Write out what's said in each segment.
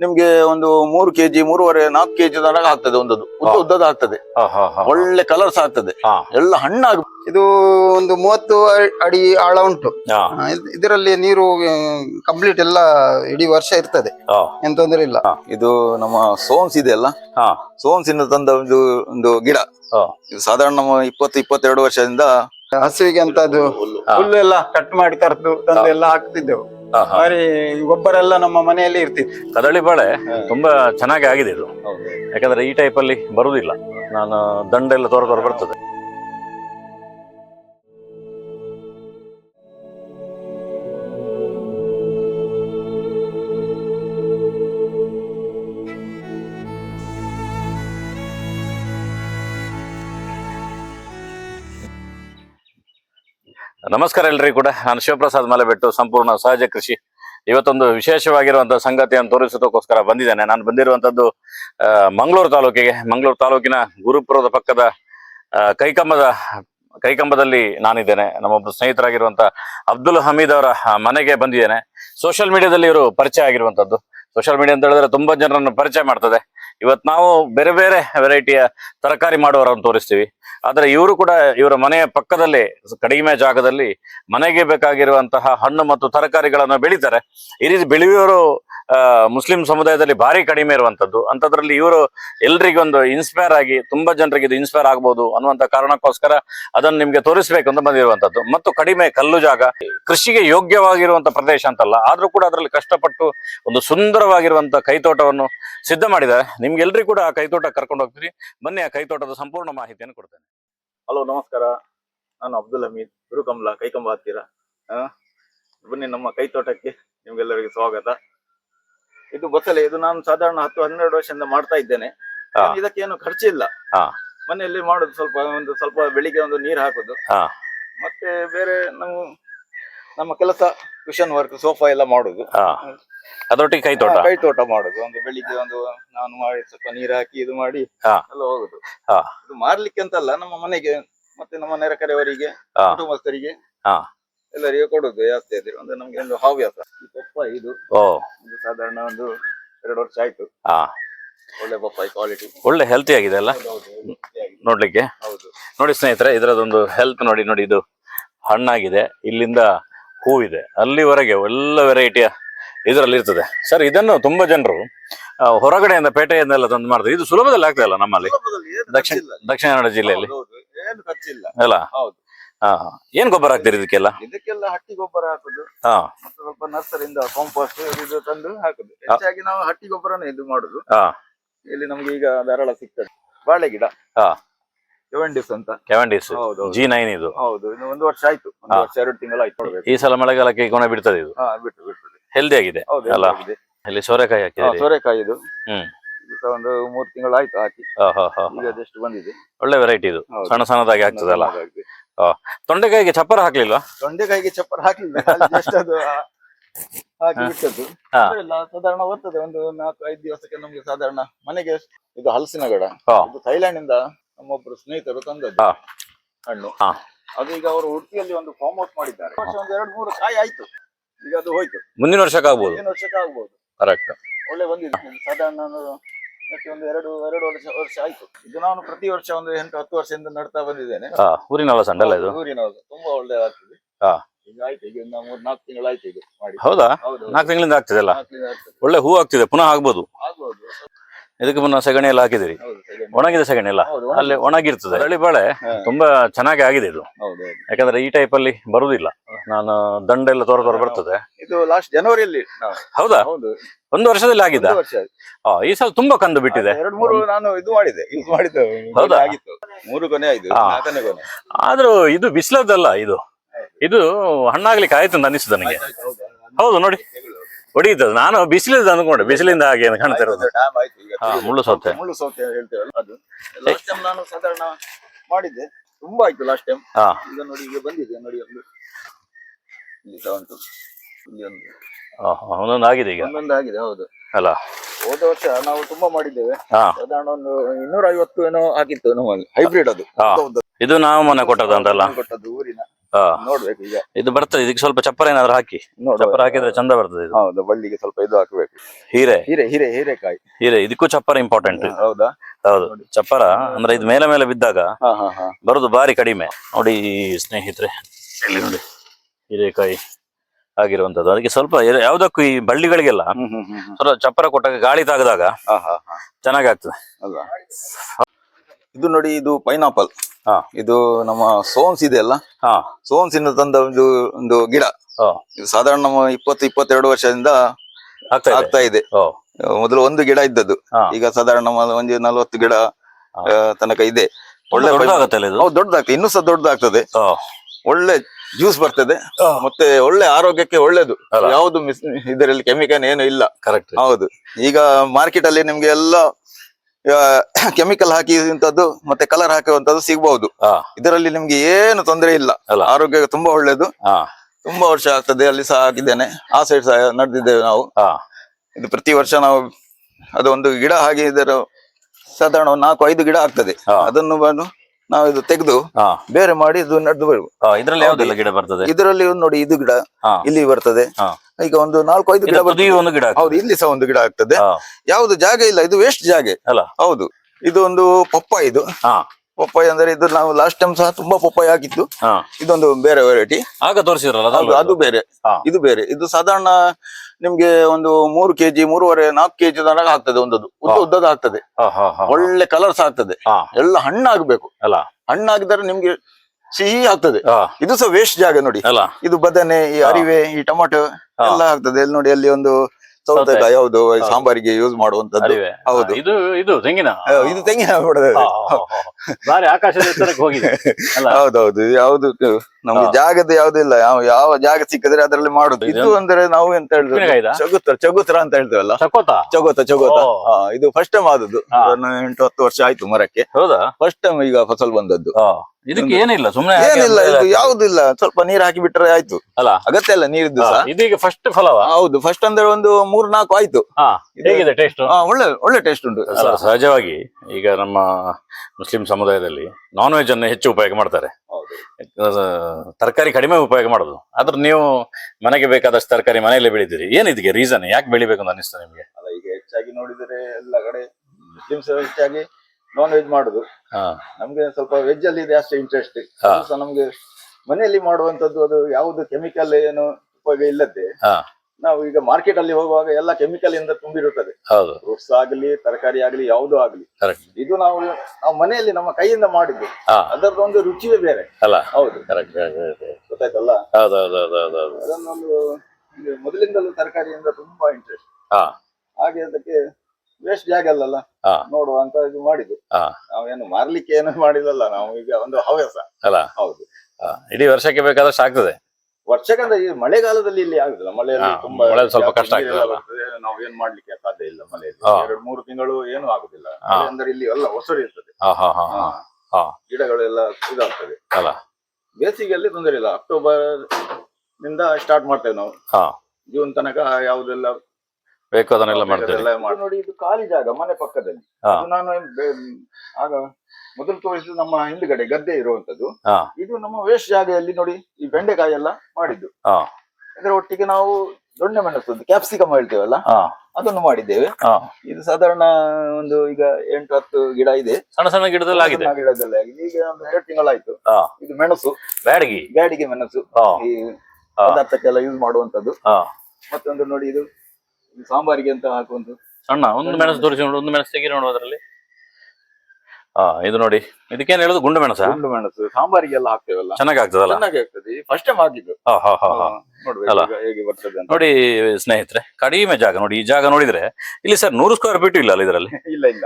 ನಿಮ್ಗೆ ಒಂದು ಮೂರು ಕೆಜಿ ಮೂರುವರೆ ನಾಲ್ಕು ಕೆಜಿ ತನಕ ಆಗ್ತದೆ ಒಂದದು ಉದ್ದ. ಉದ್ದದ ಆಗ್ತದೆ. ಹಾ, ಹಾ, ಹಾ. ಒಳ್ಳೆ ಕಲರ್ಸ್ ಆಗ್ತದೆ. ಎಲ್ಲ ಹಣ್ಣಾಗ ಇದು ಒಂದು ಮೂವತ್ತು ಅಡಿ ಆಳ ಉಂಟು. ಇದರಲ್ಲಿ ನೀರು ಕಂಪ್ಲೀಟ್ ಎಲ್ಲ ಇಡೀ ವರ್ಷ ಇರ್ತದೆ. ಎಂತ ಏನ್ ತೊಂದರೆ ಇಲ್ಲ. ಇದು ನಮ್ಮ ಸೋನ್ಸ್ ಇದೆ ಅಲ್ಲ? ಹಾ, ಸೋನ್ಸ್ ಇಂದ ತಂದ ಒಂದು ಒಂದು ಗಿಡ. ಇದು ಸಾಧಾರಣ ನಮ್ಮ ಇಪ್ಪತ್ತು ಇಪ್ಪತ್ತೆರಡು ವರ್ಷದಿಂದ ಹಸುವಿಗೆ ಅಂತ ಅದು. ಹುಲ್ಲು ಎಲ್ಲ ಕಟ್ ಮಾಡಿ ತರದು ತಂದು ಎಲ್ಲ ಹಾಕ್ತಿದ್ದೆವು. ಬಾರಿ ಗೊಬ್ಬರ ಎಲ್ಲ ನಮ್ಮ ಮನೆಯಲ್ಲಿ ಇರ್ತಿತ್ತು ಕದಳಿ ಬಾಳೆ ತುಂಬಾ ಚೆನ್ನಾಗಿ ಆಗಿದೆ ಇದು. ಯಾಕಂದ್ರೆ ಈ ಟೈಪ್ ಅಲ್ಲಿ ಬರುದಿಲ್ಲ. ನಾನು ದಂಡೆಲ್ಲ ತೋರ ತೋರ ಬರ್ತದೆ. ನಮಸ್ಕಾರ ಎಲ್ರಿಗೂ ಕೂಡ. ನಾನು ಶಿವಪ್ರಸಾದ್ ಮಲೆಬೆಟ್ಟು, ಸಂಪೂರ್ಣ ಸಹಜ ಕೃಷಿ. ಇವತ್ತೊಂದು ವಿಶೇಷವಾಗಿರುವಂತಹ ಸಂಗತಿಯನ್ನು ತೋರಿಸೋದಕ್ಕೋಸ್ಕರ ಬಂದಿದ್ದೇನೆ. ನಾನು ಬಂದಿರುವಂತದ್ದು ಮಂಗಳೂರು ತಾಲೂಕಿಗೆ. ಮಂಗಳೂರು ತಾಲೂಕಿನ ಗುರುಪುರದ ಪಕ್ಕದ ಕೈಕಂಬದ, ಕೈಕಂಬದಲ್ಲಿ ನಾನಿದ್ದೇನೆ. ನಮ್ಮೊಬ್ಬ ಸ್ನೇಹಿತರಾಗಿರುವಂತ ಅಬ್ದುಲ್ ಹಮೀದ್ ಅವರ ಮನೆಗೆ ಬಂದಿದ್ದೇನೆ. ಸೋಷಿಯಲ್ ಮೀಡಿಯಾದಲ್ಲಿ ಇವರು ಪರಿಚಯ ಆಗಿರುವಂತದ್ದು. ಸೋಷಿಯಲ್ ಮೀಡಿಯಾ ಅಂತ ಹೇಳಿದ್ರೆ ತುಂಬಾ ಜನರನ್ನು ಪರಿಚಯ ಮಾಡ್ತದೆ. ಇವತ್ತು ನಾವು ಬೇರೆ ಬೇರೆ ವೆರೈಟಿಯ ತರಕಾರಿ ಮಾಡುವವರನ್ನು ತೋರಿಸ್ತೀವಿ. ಆದರೆ ಇವರು ಕೂಡ ಇವರ ಮನೆಯ ಪಕ್ಕದಲ್ಲಿ, ಕಡಿಮೆ ಜಾಗದಲ್ಲಿ ಮನೆಗೆ ಬೇಕಾಗಿರುವಂತಹ ಹಣ್ಣು ಮತ್ತು ತರಕಾರಿಗಳನ್ನು ಬೆಳೀತಾರೆ. ಈ ರೀತಿ ಬೆಳೆಯುವವರು ಮುಸ್ಲಿಂ ಸಮುದಾಯದಲ್ಲಿ ಭಾರಿ ಕಡಿಮೆ ಇರುವಂತದ್ದು. ಅಂತದ್ರಲ್ಲಿ ಇವರು ಎಲ್ರಿಗೊಂದು ಇನ್ಸ್ಪೈರ್ ಆಗಿ ತುಂಬಾ ಜನರಿಗೆ ಇದು ಇನ್ಸ್ಪೈರ್ ಆಗ್ಬಹುದು ಅನ್ನುವಂತ ಕಾರಣಕ್ಕೋಸ್ಕರ ಅದನ್ನು ನಿಮ್ಗೆ ತೋರಿಸ್ಬೇಕು ಅಂತ ಬಂದಿರುವಂತದ್ದು. ಮತ್ತು ಕಡಿಮೆ ಕಲ್ಲು ಜಾಗ, ಕೃಷಿಗೆ ಯೋಗ್ಯವಾಗಿರುವಂತ ಪ್ರದೇಶ ಅಂತಲ್ಲ, ಆದ್ರೂ ಕೂಡ ಅದರಲ್ಲಿ ಕಷ್ಟಪಟ್ಟು ಒಂದು ಸುಂದರವಾಗಿರುವಂತ ಕೈತೋಟವನ್ನು ಸಿದ್ಧ ಮಾಡಿದ್ದಾರೆ. ನಿಮ್ಗೆಲ್ರಿಗೂ ಕೂಡ ಆ ಕೈತೋಟ ಕರ್ಕೊಂಡು ಹೋಗ್ತೀರಿ. ಬನ್ನಿ, ಆ ಕೈತೋಟದ ಸಂಪೂರ್ಣ ಮಾಹಿತಿಯನ್ನು ಕೊಡ್ತೇನೆ. ಹಲೋ, ನಮಸ್ಕಾರ. ನಾನು ಅಬ್ದುಲ್ ಹಮೀದ್ ಗುರುಕಮಲ ಕೈಕಂಬ ಹತ್ತಿರ. ಬನ್ನಿ, ನಮ್ಮ ಕೈತೋಟಕ್ಕೆ ನಿಮ್ಗೆಲ್ಲರಿಗೂ ಸ್ವಾಗತ. ಇದು ಗೊತ್ತಲ್ಲ ಇದು ನಾನು ಸಾಧಾರಣ ಹತ್ತು ಹನ್ನೆರಡು ವರ್ಷದಿಂದ ಮಾಡ್ತಾ ಇದ್ದೇನೆ ಹಾ. ಇದಕ್ಕೇನು ಖರ್ಚಿಲ್ಲ ಹಾ. ಮನೆಯಲ್ಲಿ ಮಾಡುದು ಸ್ವಲ್ಪ ಒಂದು ಸ್ವಲ್ಪ ಬೆಳಿಗ್ಗೆ ಒಂದು ನೀರು ಹಾಕುದು ಹಾ. ಮತ್ತೆ ಬೇರೆ ನಾವು ನಮ್ಮ ಕೆಲಸ ಕುಶನ್ ವರ್ಕ್ ಸೋಫಾ ಎಲ್ಲ ಮಾಡುದು ಅದೊಟ್ಟಿಗೆ ಅದರೊಟ್ಟಿಗೆ ಕೈತೋಟ ಹಾ, ಕೈ ತೋಟ ಮಾಡುದು ಒಂದು ಬೆಳಿಗ್ಗೆ ಒಂದು ನಾನು ಮಾಡಿ ಸ್ವಲ್ಪ ನೀರು ಹಾಕಿ ಇದು ಮಾಡಿ ಹಾ. ಎಲ್ಲ ಹೋಗುದು ಹಾ. ಇದು ಮಾರ್ಲಿಕ್ಕೆ ಅಂತಲ್ಲ ನಮ್ಮ ಮನೆಗೆ ಮತ್ತೆ ನಮ್ಮ ನೆರೆಕರೆಯವರಿಗೆ ಹಾ. ಕುಟುಂಬಸ್ಥರಿಗೆ ಹಾ. ಎಲ್ಲರಿಗೆ ಕೊಡುದು ಜಾಸ್ತಿ ಆದ್ರೆ ಒಂದು ನಮ್ಗೆ ಒಂದು ಹವ್ಯಾಸ. ಈ ಪಪ್ಪಾಯಿ ಇದು ಓ. ಒಂದು ಸಾಧಾರಣ ಒಂದು ಎರಡು ವರ್ಷ ಆಯ್ತು. ಹಾ. ಒಳ್ಳೆ ಪಪ್ಪಾಯಿ ಕ್ವಾಲಿಟಿ ಒಳ್ಳೆ ಹೆಲ್ತಿ ಆಗಿದೆ ಅಲ್ಲ? ನೋಡ್ಲಿಕ್ಕೆ? ಹೌದು. ನೋಡಿ ಸ್ನೇಹಿತರೆ ಇದರದೊಂದು ಹೆಲ್ತ್ ನೋಡಿ ನೋಡಿ ಇದು ಹಣ್ಣಾಗಿದೆ. ಇಲ್ಲಿಂದ ಹೂವಿದೆ. ಅಲ್ಲಿವರೆಗೆ ಎಲ್ಲ ವೆರೈಟಿಯ ಇದರಲ್ಲಿ ಇರ್ತದೆ. ಸರ್ ಇದನ್ನು ತುಂಬಾ ಜನರು ಹೊರಗಡೆಯಿಂದ ಪೇಟೆಯಿಂದೆಲ್ಲ ತಂದು ಮಾಡ್ತಾರೆ ಇದು ಸುಲಭದಲ್ಲಿ ಆಗ್ತದೆ ಅಲ್ಲ ನಮ್ಮಲ್ಲಿ. ದಕ್ಷಿಣ ದಕ್ಷಿಣ ಕನ್ನಡ ಜಿಲ್ಲೆಯಲ್ಲಿ. ಅಲ್ಲ? ಹೌದು. ಹಾ ಏನ್ ಗೊಬ್ಬರ ಹಾಕ್ತೀರಿ ಇದಕ್ಕೆಲ್ಲ? ಇದಕ್ಕೆಲ್ಲ ಹಟ್ಟಿ ಗೊಬ್ಬರ ಹಾಕುದು. ಹಾ. ಮತ್ತೆ ಸ್ವಲ್ಪ ನರ್ಸರಿಯಿಂದ ಕಾಂಪೋಸ್ಟ್ ಇದು ತಂದು ಹಾಕುದು. ಹೆಚ್ಚಾಗಿ ನಾವು ಹಟ್ಟಿ ಗೊಬ್ಬರನೇ ಇದು ಮಾಡುದು. ಹಾ. ಇಲ್ಲಿ ನಮ್ಗೆ ಈಗ ಧಾರಾಳ ಸಿಗ್ತದೆ. ಬಾಳೆ ಗಿಡ ಹಾ. ಎವೆಂಡಿಸ್ ಅಂತ. ಕೆವಂಡಿಸ್ ಹೌದು ಜಿ ನೈನ್ ಇದು. ಹೌದು. ಇನ್ನು ಒಂದು ವರ್ಷ ಆಯ್ತು. ಒಂದು ಹಾ. ವರ್ಷ ಎರಡು ತಿಂಗಳು ಆಯ್ತು ನೋಡ್ಬೇಕು. ಈ ಸಲ ಮಳೆಗಾಲಕ್ಕೆ ಗುಣ ಬಿಡ್ತದೆ ಇದು? ಹಾ ಬಿಟ್ಟು ಬಿಟ್ಟು ಹೆಲ್ದಿ ಆಗಿದೆ. ಹೌದು ಅಲ್ಲ? ಆಗಿದೆ. ಇಲ್ಲಿ ಸೋರೆಕಾಯಿ ಹಾ, ಹಾಕಿದ್ದೀರಿ ಸೋರೆಕಾಯಿ ಇದು. ಹ್ಮ್. ಇದು ಸಹ ಒಂದು ಮೂರು ತಿಂಗಳು ಆಯ್ತು ಹಾಕಿ. ಹಾ, ಹಾ, ಹಾ, ಈಗ ಜಸ್ಟ್ ಬಂದಿದೆ. ಒಳ್ಳೆ ವೆರೈಟಿ ಇದು. ಹೌದು. ಸಣ್ಣ ಸಣ್ಣದಾಗಿ ಆಗ್ತದಲ್ಲ? ಹಾಗಾಗಿ. ತೊಂಡೆಕಾಯಿಗೆ ಚಪ್ಪರ ಹಾಕ್ಲಿಲ್ಲ ತೊಂಡೆಕಾಯಿಗೆ ಚಪ್ಪರ ಹಾಕ್ಲಿಲ್ಲ. ಅದು ಹಾಕಿ ಬಿಟ್ಟದ್ದು. ಹಾ. ಇಲ್ಲ ಸಾಧಾರಣ ಬರ್ತದೆ ಒಂದು ನಾಲ್ಕು ಐದು ದಿವಸಕ್ಕೆ ನಮ್ಗೆ ಸಾಧಾರಣ ಮನೆಗೆ ಇದು ಹಲಸಿನ ಗಿಡ. ಇದು ಥೈಲ್ಯಾಂಡ್ ಇಂದ ನಮ್ಮೊಬ್ರು ಸ್ನೇಹಿತರು ತಂದದ್ದು. ಹಣ್ಣು. ಅದು ಈಗ ಅವರು ಉಡುಪಿಯಲ್ಲಿ ಒಂದು ಫಾರ್ಮ್ ಔಟ್ ಮಾಡಿದ್ದಾರೆ. ವರ್ಷ ಒಂದು ಎರಡು ಮೂರು ಕಾಯಿ ಆಯ್ತು. ಈಗ ಅದು ಹೋಯ್ತು. ಮುಂದಿನ ವರ್ಷಕ್ಕೆ ಆಗ್ಬೋದು. ಮುಂದಿನ ವರ್ಷಕ್ಕೆ ಆಗ್ಬೋದು. ಕರೆಕ್ಟ್ ಒಳ್ಳೆ ಬಂದಿದೆ. ಸಾಧಾರಣ ನೆಟ್ಟು ಒಂದು ಎರಡು ಎರಡು ವರ್ಷ ವರ್ಷ ಆಯ್ತು. ಇದು ನಾನು ಪ್ರತಿ ವರ್ಷ ಒಂದು ಎಂಟು ಹತ್ತು ವರ್ಷದಿಂದ ನಡ್ತಾ ಬಂದಿದ್ದೇನೆ. ಹಾ ಊರಿನ ಅಲಸಂಡೆ ಅಲ್ಲ ಇದು? ಊರಿನವರು ತುಂಬಾ ಒಳ್ಳೆದಾಗ್ತದೆ. ಹಾ. ಈಗ ಆಯ್ತು ಈಗ ಒಂದು ಮೂರ್ ನಾಲ್ಕು ತಿಂಗಳು ಆಯ್ತು ಇದು ಮಾಡಿ. ಹೌದಾ? ಹೌದು ನಾಲ್ಕು ತಿಂಗಳಿಂದ ಆಗ್ತದೆ ಅಲ್ಲ? ನಾಲ್ಕು ತಿಂಗಳು ಆಗ್ತದೆ. ಒಳ್ಳೆ ಹೂ ಆಗ್ತಿದೆ ಪುನಃ ಆಗ್ಬೋದು. ಆಗ್ಬೋದು. ಇದಕ್ಕೆ ಮುನ್ನ ಸಗಣಿ ಎಲ್ಲ ಹಾಕಿದಿರಿ ಒಣಗಿದೆ ಸಗಣಿ ಎಲ್ಲ. ಅಲ್ಲಿ ಒಣಗಿರ್ತದೆ. ಹಳ್ಳಿ ಬಾಳೆ. ತುಂಬಾ ಚೆನ್ನಾಗಿ ಆಗಿದೆ ಇದು. ಯಾಕಂದ್ರೆ ಈ ಟೈಪ್ ಅಲ್ಲಿ ಬರುದಿಲ್ಲ. ನಾನು ದಂಡ ಎಲ್ಲ ತೋರ ತೋರ ಬರ್ತದೆ. ಇದು ಲಾಸ್ಟ್ ಜನವರಿಯಲ್ಲಿ ಹೌದಾ? ಒಂದು ವರ್ಷದಲ್ಲಿ ಆಗಿದ್ದ? ಈ ಸಲ ತುಂಬಾ ಕಂದು ಬಿಟ್ಟಿದೆ. ಎರಡು ಮೂರು ನಾನು ಇದು ಮಾಡಿದೆ. ಯೂಸ್ ಮಾಡಿದ್ದು ಹೌದಾ? ಮೂರು ಕೊನೆ ಆಯ್ತು. ಹಾ. ಕೊನೆ. ಆದ್ರೂ ಇದು ಬಿಸಿಲದ್ದಲ್ಲ ಇದು. ಇದು ಹಣ್ಣಾಗ್ಲಿಕ್ಕೆ ಆಯ್ತು ಅಂತ ಅನಿಸುದು ನನಗೆ. ಹೌದು ನೋಡಿ. ಹೊಡಿತದೆ ನಾನು ಬಿಸಿಲಿಂದ ಅಂದ್ಕೊಂಡೆ. ಬಿಸಿಲಿಂದ ಹಾಗೆ ಕಾಣ್ತಿರೋದು ಡ್ಯಾಮ್ ಆಯ್ತು ಈಗ ಹಾ, ಮುಳ್ಳು ಸೌತೆ. ಮುಳ್ಳು ಸೌತೆ ಹೇಳ್ತೇವಲ್ಲ ಅದು. ಲಾಸ್ಟ್ ಟೈಮ್ ನಾನು ಸಾಧಾರಣ ಮಾಡಿದ್ದೆ. ತುಂಬಾ ಆಯ್ತು ಲಾಸ್ಟ್ ಟೈಮ್ ಹಾ. ಈಗ ನೋಡಿ ಈಗ ಬಂದಿದೆ ನೋಡಿ ಒಂದು. ಇಲ್ಲಿ ಸಹ ಉಂಟು ಇಲ್ಲಿ ಒಂದು. ಒಂದೊಂದು ಆಗಿದೆ ಈಗ. ಒಂದೊಂದು ಆಗಿದೆ ಹೌದು. ಅಲ್ಲ. ಹೋದ ವರ್ಷ ನಾವು ತುಂಬಾ ಮಾಡಿದ್ದೇವೆ. ಹಾ. ಸಾಧಾರಣ ಒಂದು ಇನ್ನೂರ ಐವತ್ತು ಏನೋ ಆಗಿತ್ತು ನಮ್ಮಲ್ಲಿ ಹೈಬ್ರಿಡ್ ಅದು. ಹಾ. ಉದ್ದ ಉದ್ದ. ಇದು ನಾವು ಮನೆ ಕೊಟ್ಟದ್ದು ಅಂತಲ್ಲ ಕೊಟ್ಟದ್ದು ಊರಿನ. ನೋಡ್ಬೇಕು ಈಗ. ಇದು ಬರ್ತದೆ ಇದಕ್ಕೆ ಸ್ವಲ್ಪ ಚಪ್ಪರ ಏನಾದ್ರು ಹಾಕಿ. ನೋಡುವ. ಚಪ್ಪರ ಹಾಕಿದ್ರೆ ಚಂದ ಬರ್ತದೆ ಇದು. ಹೌದು ಬಳ್ಳಿಗೆ ಸ್ವಲ್ಪ ಇದು ಹಾಕಬೇಕು. ಹೀರೆ. ಹೀರೆ ಹೀರೆ ಹೀರೆಕಾಯಿ. ಹೀರೆ ಇದಕ್ಕೂ ಚಪ್ಪರ ಇಂಪಾರ್ಟೆಂಟ್ ಹೌದಾ? ಹೌದು ಚಪ್ಪರ ಅಂದ್ರೆ ಇದು ಮೇಲೆ ಮೇಲೆ ಬಿದ್ದಾಗ ಹಾ ಹಾ ಹಾ. ಬರೋದು ಬಾರಿ ಕಡಿಮೆ. ನೋಡಿ ಸ್ನೇಹಿತರೆ ಇಲ್ಲಿ ನೋಡಿ ಹೀರೆಕಾಯಿ ಆಗಿರುವಂತದ್ದು ಅದಕ್ಕೆ ಸ್ವಲ್ಪ ಯಾವುದಕ್ಕೂ ಯಾವ್ದಕ್ಕೂ ಈ ಬಳ್ಳಿಗಳಿಗೆಲ್ಲ ಹ್ಮ್ ಹ್ಮ್ ಹ್ಮ್ ಹ್ಮ್. ಸ್ವಲ್ಪ ಚಪ್ಪರ ಕೊಟ್ಟಾಗ ಗಾಳಿ ತಾಗದಾಗ ಹಾ ಹಾ ಹಾ. ಚೆನ್ನಾಗಿ ಆಗ್ತದೆ ಅಲ್ವಾ? ಇದು ನೋಡಿ ಇದು ಪೈನಾಪಲ್ ಹಾ. ಇದು ನಮ್ಮ ಸೋನ್ಸ್ ಇದೆ ಅಲ್ಲ? ಹಾ. ಸೋನ್ಸ್ ಇಂದ ತಂದ ಒಂದು ಒಂದು ಗಿಡ. ಇದು ಸಾಧಾರಣ ನಮ್ಮ ಇಪ್ಪತ್ತು ಇಪ್ಪತ್ತೆರಡು ವರ್ಷದಿಂದ ಆಗ್ತಾ ಇದೆ. ಮೊದಲು ಒಂದು ಗಿಡ ಇದ್ದದ್ದು. ಈಗ ಸಾಧಾರಣ ನಮ್ಮ ಒಂದು ನಲ್ವತ್ತು ಗಿಡ ತನಕ ಇದೆ. ಒಳ್ಳೆ ದೊಡ್ಡದಾಗ್ತದೆ ಇನ್ನೂ ಸಹ ದೊಡ್ಡದಾಗ್ತದೆ. ಒಳ್ಳೆ ಜ್ಯೂಸ್ ಬರ್ತದೆ. ಮತ್ತೆ ಒಳ್ಳೆ ಆರೋಗ್ಯಕ್ಕೆ ಒಳ್ಳೇದು. ಯಾವುದು ಇದರಲ್ಲಿ ಕೆಮಿಕಲ್ ಏನು ಇಲ್ಲ. ಕರೆಕ್ಟ್ ಹೌದು. ಈಗ ಮಾರ್ಕೆಟ್ ಅಲ್ಲಿ ನಿಮ್ಗೆ ಎಲ್ಲ ಕೆಮಿಕಲ್ ಹಾಕಿದಂತದ್ದು ಮತ್ತೆ ಕಲರ್ ಹಾಕುವಂತದ್ದು ಸಿಗಬಹುದು ಇದರಲ್ಲಿ ನಿಮ್ಗೆ ಏನು ತೊಂದರೆ ಇಲ್ಲ. ಅಲ್ಲ. ಆರೋಗ್ಯ ತುಂಬಾ ಒಳ್ಳೇದು. ಹಾ ತುಂಬಾ ವರ್ಷ ಆಗ್ತದೆ ಅಲ್ಲಿ ಸಹ ಹಾಕಿದ್ದೇನೆ. ಆ ಸೈಡ್ ಸಹ ನಡೆದಿದ್ದೇವೆ ನಾವು. ಹಾ ಇದು ಪ್ರತಿ ವರ್ಷ ನಾವು ಅದು ಒಂದು ಗಿಡ ಹಾಗೆ ಇದರ ಸಾಧಾರಣ ಒಂದು ನಾಲ್ಕು ಐದು ಗಿಡ ಆಗ್ತದೆ. ಅದನ್ನು ಬಂದು ನಾವು ಇದು ತೆಗೆದು ಬೇರೆ ಮಾಡಿ ಇದು ನಡೆದು ಇದ್ರಲ್ಲಿ ಯಾವ್ದೆಲ್ಲ ಗಿಡ ಬರ್ತದೆ? ಇದರಲ್ಲಿ ಒಂದು ನೋಡಿ ಇದು ಗಿಡ ಇಲ್ಲಿ ಬರ್ತದೆ. ಈಗ ಒಂದು ನಾಲ್ಕು ಐದು ಗಿಡ ಬರ್ತದೆ. ಒಂದು ಗಿಡ. ಹೌದು ಇಲ್ಲಿ ಸಹ ಒಂದು ಗಿಡ ಆಗ್ತದೆ. ಯಾವ್ದು ಜಾಗ ಇಲ್ಲ ಇದು ವೇಸ್ಟ್ ಜಾಗ. ಅಲ್ಲ. ಹೌದು. ಇದು ಒಂದು ಪಪ್ಪ ಇದು ಪಪ್ಪಾಯ ಅಂದ್ರೆ ಇದು ನಾವು ಲಾಸ್ಟ್ ಟೈಮ್ ಸಹ ತುಂಬಾ ಪಪ್ಪಾಯ ಆಗಿತ್ತು ಹಾ. ಇದೊಂದು ಬೇರೆ ವೆರೈಟಿ ಆಗ ತೋರಿಸಿದ್ರಲ್ಲ ಅದು ಬೇರೆ. ಹಾ. ಇದು ಬೇರೆ. ಇದು ಸಾಧಾರಣ ನಿಮ್ಗೆ ಒಂದು ಮೂರು ಕೆಜಿ ಮೂರುವರೆ ನಾಲ್ಕು ಕೆಜಿ ತನಕ ಆಗ್ತದೆ ಒಂದದು ಉದ್ದ ಹಾ. ಉದ್ದದ ಆಗ್ತದೆ. ಒಳ್ಳೆ ಕಲರ್ಸ್ ಆಗ್ತದೆ. ಹಾ. ಎಲ್ಲ ಹಣ್ಣಾಗ್ಬೇಕು. ಅಲ್ಲ. ಹಣ್ಣಾಗಿದ್ರೆ ನಿಮ್ಗೆ ಸಿಹಿ ಆಗ್ತದೆ. ಹಾ. ಇದು ಸಹ ವೇಸ್ಟ್ ಜಾಗ ನೋಡಿ. ಅಲ್ಲ. ಇದು ಬದನೆ ಈ. ಅರಿವೆ ಈ ಟೊಮಾಟೊ ಎಲ್ಲ ಆಗ್ತದೆ. ಇಲ್ಲಿ ನೋಡಿ ಅಲ್ಲಿ ಒಂದು ಸೌತೆಕಾಯಿ. ಹೌದು ಸಾಂಬಾರಿಗೆ ಯೂಸ್ ಮಾಡುವಂತದ್ದು ಹೌದು. ಇದು ಇದು ತೆಂಗಿನ. ಇದು ತೆಂಗಿನ. ಬಾರಿ ಆಕಾಶದ ಎತ್ತರಕ್ಕೆ ಹೋಗಿದೆ. ಹೌದೌದು ಯಾವ್ದು ನಮ್ಗೆ. ಜಾಗದ ಯಾವ್ದಿಲ್ಲ ಯಾವ ಯಾವ ಜಾಗ ಸಿಕ್ಕಿದ್ರೆ ಅದರಲ್ಲಿ ಮಾಡುದು. ಇದು ಅಂದ್ರೆ ನಾವು ಎಂತ ಹೇಳಿದ್ರೆ? ಚಗುತ್ರ ಚಗುತ್ರ ಅಂತ ಹೇಳ್ತೇವಲ್ಲ? ಚಕೋತ? ಚಗೋತ ಚಗೋತ. ಇದು ಫಸ್ಟ್ ಟೈಮ್ ಆದದ್ದು. ಎಂಟು ಹತ್ತು ವರ್ಷ ಆಯ್ತು ಮರಕ್ಕೆ. ಹೌದಾ? ಫಸ್ಟ್ ಟೈಮ್ ಈಗ ಫಸಲ್ ಬಂದದ್ದು. ಇದಕ್ಕೆ ಏನಿಲ್ಲ ಸುಮ್ಮನೆ ಏನಿಲ್ಲ ಇದು. ಯಾವ್ದಿಲ್ಲ. ಸ್ವಲ್ಪ ನೀರ್ ಹಾಕಿ ಬಿಟ್ರೆ ಆಯ್ತು. ಅಲ್ಲ? ಅಗತ್ಯ ಇಲ್ಲ ನೀರಿದ್ದು ಹಾ, ಸಹ ಇದೀಗ ಫಸ್ಟ್ ಫಲವ? ಹೌದು ಫಸ್ಟ್ ಅಂದ್ರೆ ಒಂದು ಮೂರ್ ನಾಲ್ಕು ಆಯ್ತು ಹೇಗಿದೆ ಟೇಸ್ಟ್ ಒಳ್ಳೆ ಒಳ್ಳೆ ಟೇಸ್ಟ್ ಉಂಟು. ಸಹಜವಾಗಿ ಈಗ ನಮ್ಮ ಮುಸ್ಲಿಂ ಸಮುದಾಯದಲ್ಲಿ ನಾನ್ ವೆಜ್ ಅನ್ನು ಹೆಚ್ಚು ಉಪಯೋಗ ಮಾಡ್ತಾರೆ. ತರಕಾರಿ ಕಡಿಮೆ ಉಪಯೋಗ ಮಾಡುದು. ಆದ್ರೆ ನೀವು ಮನೆಗೆ ಬೇಕಾದಷ್ಟು ತರಕಾರಿ ಮನೆಯಲ್ಲೇ ಬೆಳಿತೀರಿ. ಏನ್ ಇದಕ್ಕೆ ರೀಸನ್ ಯಾಕೆ ಬೆಳಿಬೇಕು ಅಂತ ಅನಿಸ್ತಾ ನಿಮ್ಗೆ? ಅಲ್ಲ ಈಗ ಹೆಚ್ಚಾಗಿ ನೋಡಿದರೆ ಎಲ್ಲ ಕಡೆ ಮುಸ್ಲಿಮ್ಸ್ ಹೆಚ್ಚಾಗಿ ನಾನ್ ವೆಜ್ ಮಾಡುದು. ಹಾ. ನಮ್ಗೆ ಸ್ವಲ್ಪ ವೆಜ್ ಅಲ್ಲಿ ಇದೆ ಅಷ್ಟೇ ಇಂಟ್ರೆಸ್ಟ್. ನಮ್ಗೆ ಮನೆಯಲ್ಲಿ ಮಾಡುವಂತದ್ದು ಅದು ಯಾವುದು ಕೆಮಿಕಲ್ ಏನು ಉಪಯೋಗ ಇಲ್ಲದೆ ನಾವು ಈಗ ಮಾರ್ಕೆಟ್ ಅಲ್ಲಿ ಹೋಗುವಾಗ ಎಲ್ಲ ಕೆಮಿಕಲ್ ಇಂದ ತುಂಬಿರುತ್ತದೆ. ಫ್ರೂಟ್ಸ್ ಆಗಲಿ ತರಕಾರಿ ಆಗಲಿ ಯಾವುದು ಆಗಲಿ. ಕರೆಕ್ಟ್ ಇದು ನಾವು ನಾವು ಮನೆಯಲ್ಲಿ ನಮ್ಮ ಕೈಯಿಂದ ಮಾಡಿದ್ದು. ಅದರದ್ದು ಒಂದು ರುಚಿಯೇ ಬೇರೆ. ಅಲ್ಲ. ಹೌದು. ಕರೆಕ್ಟ್ ಗೊತ್ತಾಯ್ತಲ್ಲ? ಅದನ್ನೊಂದು ಮೊದಲಿಂದಲೂ ತರಕಾರಿಯಿಂದ ತುಂಬಾ ಇಂಟ್ರೆಸ್ಟ್ ಹಾ. ಹಾಗೆ ಅದಕ್ಕೆ ವೇಸ್ಟ್ ಜಾಗ ಅಲ್ಲಲ್ಲ ಹಾ ನೋಡುವ ಅಂತ ಇದು ಮಾಡಿದ್ದು. ಹಾ ನಾವೇನು ಮಾರ್ಲಿಕ್ಕೆ ಏನು ಮಾಡಿಲ್ಲಲ್ಲ ನಾವು ಈಗ ಒಂದು ಹವ್ಯಾಸ. ಅಲ್ಲ? ಹೌದು. ಹಾ. ಇಡೀ ವರ್ಷಕ್ಕೆ ಬೇಕಾದಷ್ಟು ಆಗ್ತದೆ. ವರ್ಷಕ್ಕಂದ್ರೆ ಈ ಮಳೆಗಾಲದಲ್ಲಿ ಇಲ್ಲಿ ಆಗುದಿಲ್ಲ. ಮಳೆ ಹಾ, ತುಂಬಾ ಮಳೆ ಸ್ವಲ್ಪ ಕಷ್ಟ ನೀರೆಲ್ಲ ಆಗ್ತದಲ್ಲ. ಬರ್ತದೆ. ನಾವು ಏನ್ ಮಾಡ್ಲಿಕ್ಕೆ ಸಾಧ್ಯ ಇಲ್ಲ ಮಳೆಯಲ್ಲಿ. ಹಾ. ಎರಡು ಮೂರು ತಿಂಗಳು ಏನು ಆಗುದಿಲ್ಲ. ಹಾ. ಮಳೆ ಅಂದ್ರೆ ಇಲ್ಲಿ ಎಲ್ಲ ಒಸರು ಇರ್ತದೆ. ಹಾ ಹಾ ಹಾ ಹಾ. ಹಾ. ಗಿಡಗಳೆಲ್ಲ ಇದಾಗ್ತದೆ. ಅಲ್ಲ. ಬೇಸಿಗೆಯಲ್ಲಿ ತೊಂದರೆ ಇಲ್ಲ. ಅಕ್ಟೋಬರ್ನಿಂದ ಸ್ಟಾರ್ಟ್ ಮಾಡ್ತೇವೆ ನಾವು. ಹಾ. ಜೂನ್ ತನಕ ಯಾವುದೆಲ್ಲ ಬೇಕು ಅದನ್ನೆಲ್ಲ ಮಾಡ್ತೇವೆ ನೋಡಿ ಇದು ಖಾಲಿ ಜಾಗ ಮನೆ ಪಕ್ಕದಲ್ಲಿ. ಹಾ. ನಾನು ಬೆ- ಆಗ ಮೊದಲು ತೋರಿಸಿದ ನಮ್ಮ ಹಿಂದ್ಗಡೆ ಗದ್ದೆ ಇರುವಂತದ್ದು ಹಾ. ಇದು ನಮ್ಮ ವೇಸ್ಟ್ ಜಾಗದಲ್ಲಿ ನೋಡಿ ಈ ಬೆಂಡೆಕಾಯಿ ಎಲ್ಲ ಮಾಡಿದ್ದು. ಹಾ. ಅದರ ಒಟ್ಟಿಗೆ ನಾವು ದೊಣ್ಣೆ ಮೆಣಸು ಕ್ಯಾಪ್ಸಿಕಮ್ ಹೇಳ್ತೇವಲ್ಲ ಹಾ. ಅದನ್ನು ಮಾಡಿದ್ದೇವೆ. ಹಾ. ಇದು ಸಾಧಾರಣ ಒಂದು ಈಗ ಎಂಟು ಹತ್ತು ಗಿಡ ಇದೆ. ಸಣ್ಣ ಸಣ್ಣ ಗಿಡದಲ್ಲಿ ಆಗಿದೆ. ಸಣ್ಣ ಗಿಡದಲ್ಲಿ ಆಗಿದೆ. ಈಗ ಒಂದು ಎರಡು ತಿಂಗಳಾಯ್ತು. ಹಾ. ಇದು ಮೆಣಸು. ಬ್ಯಾಡಗಿ. ಬ್ಯಾಡಿಗೆ ಮೆಣಸು. ಹಾ. ಈ ಹಾ. ಪದಾರ್ಥಕ್ಕೆಲ್ಲ ಯೂಸ್ ಮಾಡುವಂತದ್ದು ಹಾ. ಮತ್ತೊಂದು ನೋಡಿ ಇದು ಸಾಂಬಾರಿಗೆ ಅಂತ ಹಾಕುವಂತ ಸಣ್ಣ ಒಂದು ಮೆಣಸು ತೋರಿಸಿ ನೋಡು ಒಂದು ಮೆಣಸು ತೆಗಿ ನೋಡು ಅದರಲ್ಲಿ. ಹಾ ಇದು ನೋಡಿ ಇದಕ್ಕೇನು ಹೇಳುದು? ಗುಂಡು ಮೆಣಸ? ಗುಂಡು ಮೆಣಸು ಸಾಂಬಾರಿಗೆಲ್ಲ ಹಾಕ್ತೇವಲ್ಲ. ಚೆನ್ನಾಗಿ ಆಗ್ತದಲ್ಲ? ಚೆನ್ನಾಗಿ ಆಗ್ತದೆ ಫಸ್ಟ್ ಟೈಮ್ ಹಾಕಿದ್ದು ಹಾ ಹಾ ಹಾ ಹಾ. ಅಲ್ಲ. ಈಗ ಹೇಗೆ ಬರ್ತದೆ ಅಂತ. ನೋಡಿ ಸ್ನೇಹಿತರೆ ಕಡಿಮೆ ಜಾಗ ನೋಡಿ ಈ ಜಾಗ ನೋಡಿದ್ರೆ ಇಲ್ಲಿ ಸರ್ ನೂರು ಸ್ಕ್ವೇರ್ ಫೀಟ್ ಇಲ್ಲ ಅಲ್ಲ ಇದರಲ್ಲಿ? ಇಲ್ಲ ಇಲ್ಲ.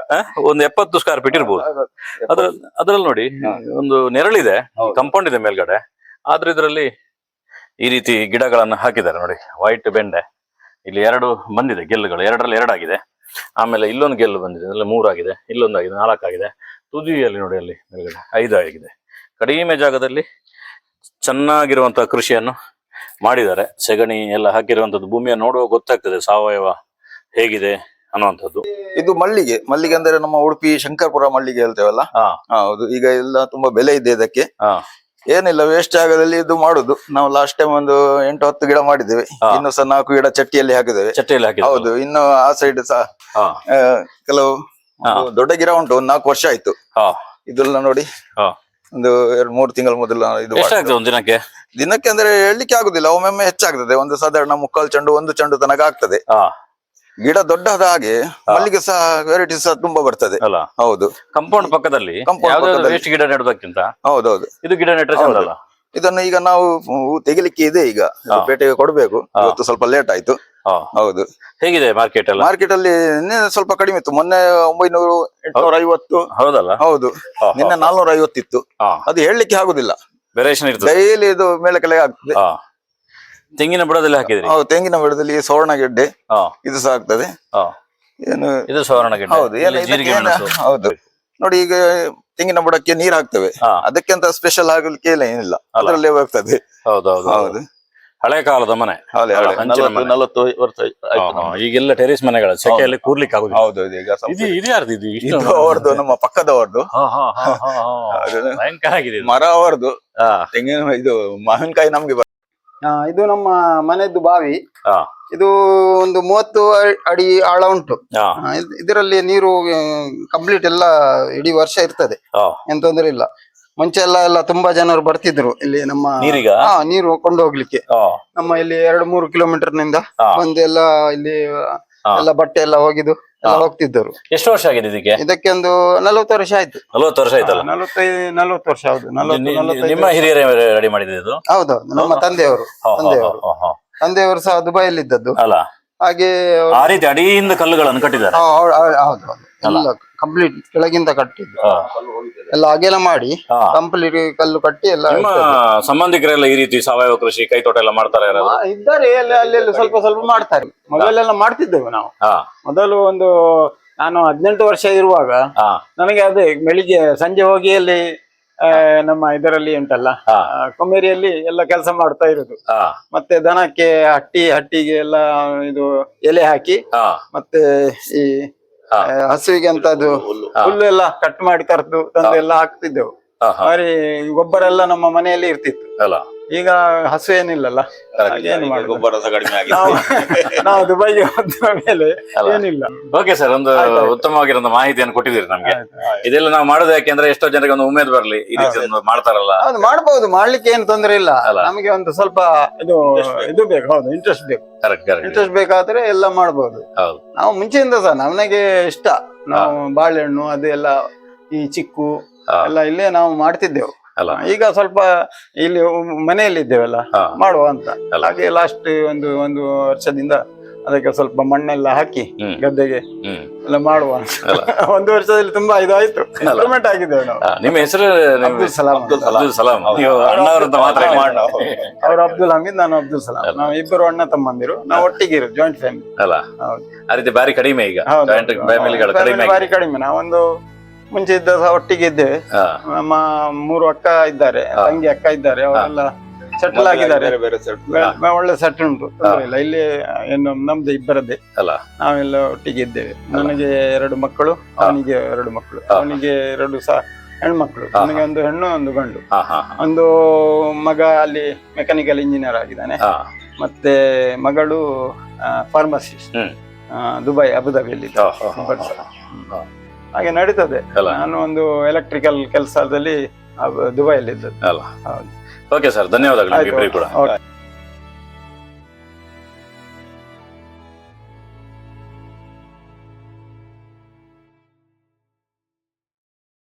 ಒಂದು ಎಪ್ಪತ್ತು ಸ್ಕ್ವೇರ್ ಫೀಟ್ ಇರ್ಬೋದು. ಅದ್ರ ಅದ್ರಲ್ಲಿ ನೋಡಿ ಒಂದು ನೆರಳಿದೆ. ಕಂಪೌಂಡ್ ಇದೆ ಮೇಲ್ಗಡೆ. ಆದ್ರೆ ಇದರಲ್ಲಿ ಈ ರೀತಿ ಗಿಡಗಳನ್ನು ಹಾಕಿದ್ದಾರೆ ನೋಡಿ ವೈಟ್ ಬೆಂಡೆ. ಇಲ್ಲಿ ಎರಡು ಬಂದಿದೆ ಗೆಲ್ಲುಗಳು. ಎರಡರಲ್ಲಿ ಎರಡಾಗಿದೆ. ಆಮೇಲೆ ಇಲ್ಲೊಂದು ಗೆಲ್ಲು ಬಂದಿದೆ. ಅಲ್ಲಿ ಮೂರಾಗಿದೆ. ಇಲ್ಲೊಂದಾಗಿದೆ ನಾಲ್ಕಾಗಿದೆ. ತುದಿಯಲ್ಲಿ ನೋಡಿ ಅಲ್ಲಿ ಮೇಲ್ಗಡೆ ಐದು ಆಗಿದೆ. ಕಡಿಮೆ ಜಾಗದಲ್ಲಿ ಚೆನ್ನಾಗಿರುವಂತಹ ಕೃಷಿಯನ್ನು ಮಾಡಿದ್ದಾರೆ. ಸೆಗಣಿ ಎಲ್ಲ ಹಾಕಿರುವಂತದ್ದು ಭೂಮಿಯನ್ನು ನೋಡುವಾಗ ಗೊತ್ತಾಗ್ತದೆ ಸಾವಯವ ಹೇಗಿದೆ ಅನ್ನುವಂಥದ್ದು. ಇದು ಮಲ್ಲಿಗೆ. ಮಲ್ಲಿಗೆ ಅಂದ್ರೆ ನಮ್ಮ ಉಡುಪಿ ಶಂಕರ್ಪುರ ಮಲ್ಲಿಗೆ ಹೇಳ್ತೇವಲ್ಲ? ಹೌದು. ಈಗ ಎಲ್ಲ ತುಂಬಾ ಬೆಲೆ ಇದೆ ಇದಕ್ಕೆ. ಹಾ. ಏನಿಲ್ಲ ವೇಸ್ಟ್ ಜಾಗದಲ್ಲಿ ಇದು ಮಾಡುದು. ನಾವು ಲಾಸ್ಟ್ ಟೈಮ್ ಒಂದು ಎಂಟು ಹತ್ತು ಗಿಡ ಮಾಡಿದ್ದೇವೆ. ಇನ್ನು ಸಹ ನಾಲ್ಕು ಗಿಡ ಚಟ್ಟಿಯಲ್ಲಿ ಹಾಕಿದ್ದೇವೆ. ಚಟ್ಟಿಯಲ್ಲಿ ಹಾಕಿ ಹೌದು ಇನ್ನು ಆ ಸೈಡ್ ಸಹ ಆ, ಕೆಲವು ದೊಡ್ಡ ಗಿಡ ಉಂಟು ಒಂದು ನಾಲ್ಕು ವರ್ಷ ಆಯ್ತು. ಇದೆಲ್ಲ ನೋಡಿ ಒಂದು ಎರಡು ಮೂರು ತಿಂಗಳ ಮೊದಲು ಇದು ಮಾಡಿದ್ದು. ಎಷ್ಟಾಗ್ತದೆ ಒಂದು ದಿನಕ್ಕೆ? ದಿನಕ್ಕೆ ಅಂದ್ರೆ ಹೇಳಲಿಕ್ಕೆ ಆಗುದಿಲ್ಲ ಒಮ್ಮೊಮ್ಮೆ ಹೆಚ್ಚಾಗ್ತದೆ. ಒಂದು ಸಾಧಾರಣ ಮುಕ್ಕಾಲು ಚೆಂಡು ಒಂದು ಚೆಂಡು ತನಕ ಆಗ್ತದೆ. ಹಾ. ಗಿಡ ದೊಡ್ಡದ ಹಾಗೆ ಮಲ್ಲಿಗೆ ಸಹ ವೆರೈಟಿ ಸಹ ತುಂಬಾ ಬರ್ತದೆ. ಅಲ್ಲ? ಹೌದು. ಕಂಪೌಂಡ್ ಪಕ್ಕದಲ್ಲಿ ಕಂಪೌಂಡ್. ವೇಸ್ಟ್ ಗಿಡ ನೆಡೋದಕ್ಕಿಂತ ಹೌದೌದು. ಇದು ಗಿಡ ನೆಟ್ರೆ ಹೌದು. ಚಂದ ಅಲ್ಲ ಇದನ್ನು ಈಗ ನಾವು ತೆಗಿಲಿಕ್ಕೆ ಇದೆ ಈಗ. ಪೇಟೆಗೆ ಕೊಡಬೇಕು. ಇವತ್ತು ಸ್ವಲ್ಪ ಲೇಟ್ ಆಯ್ತು. ಹೌದು. ಹೇಗಿದೆ ಮಾರ್ಕೆಟ್ ಅಲ್ಲಿ ಮಾರ್ಕೆಟ್ ಅಲ್ಲಿ ನಿನ್ನೆ ಸ್ವಲ್ಪ ಕಡಿಮೆ ಇತ್ತು. ಮೊನ್ನೆ ಒಂಬೈನೂರು ಎಂಟುನೂರ ಐವತ್ತು ಹೌದಲ್ಲ? ಹೌದು. ನಿನ್ನೆ ನಾಲ್ನೂರ ಐವತ್ತಿತ್ತು ಅದು ಹೇಳಲಿಕ್ಕೆ ಆಗುದಿಲ್ಲ. ಡೈಲಿ ಇದು ಮೇಲೆ ಕೆಳಗೆ ಆಗ್ತದೆ. ತೆಂಗಿನ ಬುಡದಲ್ಲಿ ಹಾಕಿದ್ರಿ? ಹೌದು ತೆಂಗಿನ ಬುಡದಲ್ಲಿ ಸುವರ್ಣ ಗೆಡ್ಡೆ. ಹಾ. ಇದು ಸಹ ಆಗ್ತದೆ ಹಾ. ಏನು ಇದು ಹೌದು ನೋಡಿ ಈಗ ತೆಂಗಿನ ಬುಡಕ್ಕೆ ನೀರ್ ಹಾಕ್ತೇವೆ. ಹಾ. ಅದಕ್ಕೆಂತ ಸ್ಪೆಷಲ್ ಆಗಲಿಕ್ಕೆ ಇಲ್ಲ ಏನಿಲ್ಲ. ಅಲ್ಲ. ಅದರಲ್ಲೇ ಹೋಗ್ತದೆ. ಹೌದು ಹೌದು ಹೌದು. ಹಳೆ ಕಾಲದ ಮನೆ. ನಲವತ್ತು ವರ್ಷ. ಈಗೆಲ್ಲ ಟೆರೇಸ್ ಮನೆಗಳ ಸೆಕೆಯಲ್ಲಿ ಕೂರ್ಲಿಕ್ಕೆ ಆಗುದು ಹೌದು ಇದು ಈಗ ಇದು ಯಾರ್ದು ಇದು? ಇಷ್ಟು ಇದು ಅವರದು ನಮ್ಮ ಪಕ್ಕದವರದು ಹಾ, ಹಾ, ಹಾ, ಹಾ, ಹಾ. ಹೌದು. ಭಯಂಕರ ಆಗಿದೆ ಮರ ಅವರದು. ತೆಂಗಿನ ಇದು ಮಾವಿನಕಾಯಿ ನಮ್ಗೆ ಇದು ನಮ್ಮ ಮನೆದ್ದು ಬಾವಿ ಇದು ಒಂದು ಮೂವತ್ತು ಅಡಿ ಆಳ ಉಂಟು ಇದರಲ್ಲಿ ನೀರು ಕಂಪ್ಲೀಟ್ ಎಲ್ಲ ಇಡೀ ವರ್ಷ ಇರ್ತದೆ. ಏನ್ ತೊಂದ್ರೆ ಇಲ್ಲ ಮುಂಚೆ ಎಲ್ಲ ಎಲ್ಲ ತುಂಬಾ ಜನರು ಬರ್ತಿದ್ರು ಇಲ್ಲಿ ನಮ್ಮ? ನೀರು ಕೊಂಡೋಗ್ಲಿಕ್ಕೆ ನಮ್ಮ ಇಲ್ಲಿ ಎರಡು ಮೂರು ಕಿಲೋಮೀಟರ್ನಿಂದ ಒಂದೆಲ್ಲ ಬಂದು ಎಲ್ಲ ಇಲ್ಲಿ. ಎಲ್ಲ ಬಟ್ಟೆ ಎಲ್ಲ ಹೋಗಿದ್ದು. ಹೋಗ್ತಿದ್ದರು. ಎಷ್ಟು ವರ್ಷ ಆಗಿದೆ ಇದಕ್ಕೆ? ಇದಕ್ಕೆ ಒಂದು ನಲವತ್ತು ವರ್ಷ ಆಯ್ತು. ನಲವತ್ತು ವರ್ಷ ಆಯ್ತಲ್ಲ? ನಲವತ್ತೈದು ನಲವತ್ತು ವರ್ಷ ಹೌದು. ನಲವತ್ತು ನಲವತ್ತೈದು ನಿಮ್ಮ. ಹಿರಿಯರೇ ರೆಡಿ ಮಾಡಿದ್ದು ಇದು? ಹೌದೌದು ನಮ್ಮ ತಂದೆಯವರು ತಂದೆಯವರು. ಹಾ, ಹಾ. ತಂದೆಯವರು ಸಹ ದುಬೈಯಲ್ಲಿ ಇದ್ದದ್ದು ಅಲ್ಲ? ಹಾಗೆ ಆ ರೀತಿ ಅಡಿಯಿಂದ ಕಲ್ಲುಗಳನ್ನು ಕಟ್ಟಿದ್ದಾರೆ ಹಾ, ಹೌದು ಹೌದು, ಹೌದು ಹೌದು. ಎಲ್ಲ ಕಂಪ್ಲೀಟ್ ಕೆಳಗಿಂದ ಕಟ್ಟಿದ್ದು ಹಾ. ಎಲ್ಲ ಹಾಗೆಲ್ಲ ಮಾಡಿ ಹಾ. ಕಂಪ್ಲೀಟ್ ಕಲ್ಲು ಕಟ್ಟಿ ಎಲ್ಲ ನಿಮ್ಮ. ಸಂಬಂಧಿಕರೆಲ್ಲ ಈ ರೀತಿ ಸಾವಯವ ಕೃಷಿ ಕೈ ತೋಟ ಎಲ್ಲ ಮಾಡ್ತಾರೆ ಇದ್ದಾರೆ ಅಲ್ಲಿ ಅಲ್ಲೆಲ್ಲ ಸ್ವಲ್ಪ ಸ್ವಲ್ಪ ಮಾಡ್ತಾರೆ ಮೊದಲೆಲ್ಲ ಮಾಡ್ತಿದ್ದೆವು ನಾವು ಹಾ ಮೊದಲು ಒಂದು ನಾನು ಹದಿನೆಂಟು ವರ್ಷ ಇರುವಾಗ ಹಾ ನನಗೆ ಅದೇ ಬೆಳಿಗ್ಗೆ ಸಂಜೆ ಹೋಗಿ ಅಲ್ಲಿ ನಮ್ಮ ಇದರಲ್ಲಿ ಉಂಟಲ್ಲ. ಕೊಮೇರಿಯಲ್ಲಿ ಎಲ್ಲ ಕೆಲಸ ಮಾಡ್ತಾ ಇರುದು. ಮತ್ತೆ ದನಕ್ಕೆ ಹಟ್ಟಿ ಹಟ್ಟಿಗೆ ಎಲ್ಲ ಇದು ಎಲೆ ಹಾಕಿ ಮತ್ತೆ ಈ. ಹಸುವಿಗೆ ಅಂತದ್ದು ಹುಲ್ಲು. ಎಲ್ಲ ಕಟ್ ಮಾಡಿ ಕರೆದು ತಂದು ಎಲ್ಲ ಹಾಕ್ತಿದ್ದೆವು. ಹಾ. ಗೊಬ್ಬರ ಎಲ್ಲ ನಮ್ಮ ಮನೆಯಲ್ಲಿ ಇರ್ತಿತ್ತು. ಅಲ್ಲ. ಈಗ ಹಸು ಏನಿಲ್ಲಲ್ಲ ಏನು ಮಾಡುದು? ಗೊಬ್ಬರ ಸಹ ಕಡಿಮೆ ಆಗಿದೆ. ನಾವು ನಾವು ದುಬೈಗೆ ಹೋದ ಮೇಲೆ ಅಲ್ಲ. ಏನಿಲ್ಲ. ಓಕೆ ಸರ್ ಒಂದು ಉತ್ತಮವಾಗಿರೋ ಮಾಹಿತಿಯನ್ನು ಕೊಟ್ಟಿದ್ದೀರಿ ನಮ್ಗೆ. ಇದೆಲ್ಲ ನಾವು ಮಾಡೋದು ಯಾಕೆಂದ್ರೆ ಎಷ್ಟೋ ಜನರಿಗೆ ಒಂದು ಉಮೇದ್ ಬರ್ಲಿ ಈ ರೀತಿ ಒಂದು ಮಾಡ್ತಾರಲ್ಲ. ಹೌದು ಮಾಡ್ಬೋದು ಮಾಡ್ಲಿಕ್ಕೆ ಏನು ತೊಂದರೆ ಇಲ್ಲ. ಅಲ್ಲ. ನಮಗೆ ಒಂದು ಸ್ವಲ್ಪ ಇದು ಇದು ಬೇಕು ಹೌದು ಇಂಟ್ರೆಸ್ಟ್ ಬೇಕು. ಕರೆಕ್ಟ್ ಕರೆಕ್ಟ್ ಇಂಟ್ರೆಸ್ಟ್ ಬೇಕಾದ್ರೆ ಎಲ್ಲ ಮಾಡಬಹುದು ಹೌದು. ನಾವು ಮುಂಚೆಯಿಂದ ಸರ್ ನನಗೆ ಇಷ್ಟ. ನಾವು ಬಾಳೆಹಣ್ಣು ಅದೆಲ್ಲ ಈ ಚಿಕ್ಕು. ಎಲ್ಲ ಇಲ್ಲೇ ನಾವು ಮಾಡ್ತಿದ್ದೆವು. ಅಲ್ಲ. ಈಗ ಸ್ವಲ್ಪ ಇಲ್ಲಿ ಮನೆಯಲ್ಲಿ ಇದ್ದೇವಲ್ಲ. ಮಾಡುವ ಅಂತ. ಅಲ್ಲ. ಹಾಗೆ ಲಾಸ್ಟ್ ಒಂದು ಒಂದು ವರ್ಷದಿಂದ ಅದಕ್ಕೆ ಸ್ವಲ್ಪ ಮಣ್ಣೆಲ್ಲ ಹಾಕಿ ಗದ್ದೆಗೆ ಎಲ್ಲ ಮಾಡುವ. ಒಂದು ವರ್ಷದಲ್ಲಿ ತುಂಬಾ ಇದಾಯ್ತು ಇಂಪ್ರೂವ್ಮೆಂಟ್ ಆಗಿದ್ದೇವೆ ನಾವು. ನಿಮ್ಮ ಹೆಸರು ಅಬ್ದುಲ್ ಸಲಾಂ ಅಬ್ದುಲ್ ಸಲಾಂ. ಮಾತ್ರ. ಅವ್ರು ಅಬ್ದುಲ್ ಹಮೀದ್ ನಾನು ಅಬ್ದುಲ್ ಸಲಾಂ. ನಾವು ಇಬ್ಬರು ಅಣ್ಣ ತಮ್ಮಂದಿರು. ನಾವು ಒಟ್ಟಿಗೆ ಇರು ಜಾಯಿಂಟ್ ಫ್ಯಾಮಿಲಿ ಅಲ್ಲ. ಹೌದು. ಆ ರೀತಿ ಬಾರಿ ಕಡಿಮೆ ಈಗ. ಹೌದು. ಜಾಯಿಂಟ್ ಫ್ಯಾಮಿಲಿಗಳು ಕಡಿಮೆ ಬಾರಿ ಕಡಿಮೆ. ನಾವೊಂದು ಮುಂಚೆ ಇದ್ದ ಸಹ ಒಟ್ಟಿಗೆ ಇದ್ದೇವೆ. ನಮ್ಮ ಮೂರು ಅಕ್ಕ ಇದ್ದಾರೆ. ತಂಗಿ ಅಕ್ಕ ಇದ್ದಾರೆ ಅವರೆಲ್ಲ ಸೆಟಲ್ ಆಗಿದ್ದಾರೆ. ಒಳ್ಳೆ ಸೆಟ್ ಉಂಟು ಇಲ್ಲ. ಇಲ್ಲಿ ಏನು ನಮ್ದು ಇಬ್ಬರದ್ದೇ. ಅಲ್ಲ. ನಾವೆಲ್ಲ ಒಟ್ಟಿಗೆ ಇದ್ದೇವೆ. ನನಗೆ ಎರಡು ಮಕ್ಕಳು ಅವನಿಗೆ ಎರಡು ಮಕ್ಕಳು. ಅವನಿಗೆ ಎರಡು ಸಹ ಹೆಣ್ಮಕ್ಳು. ನನಗೆ ಒಂದು ಹೆಣ್ಣು ಒಂದು ಗಂಡು. ಒಂದು ಮಗ ಅಲ್ಲಿ ಮೆಕ್ಯಾನಿಕಲ್ ಇಂಜಿನಿಯರ್ ಆಗಿದ್ದಾನೆ. ಮತ್ತೆ ಮಗಳು ಫಾರ್ಮಸಿಸ್ಟ್. ದುಬೈ ಅಬುದಾಬಿಯಲ್ಲಿ. ಹಾಗೆ ನಡೀತದೆ. ನಾನು ಒಂದು ಎಲೆಕ್ಟ್ರಿಕಲ್ ಕೆಲಸದಲ್ಲಿ ದುಬೈಯಲ್ಲಿ ಇದ್ದದ್ದು ಓಕೆ ಸರ್ ಧನ್ಯವಾದಗಳು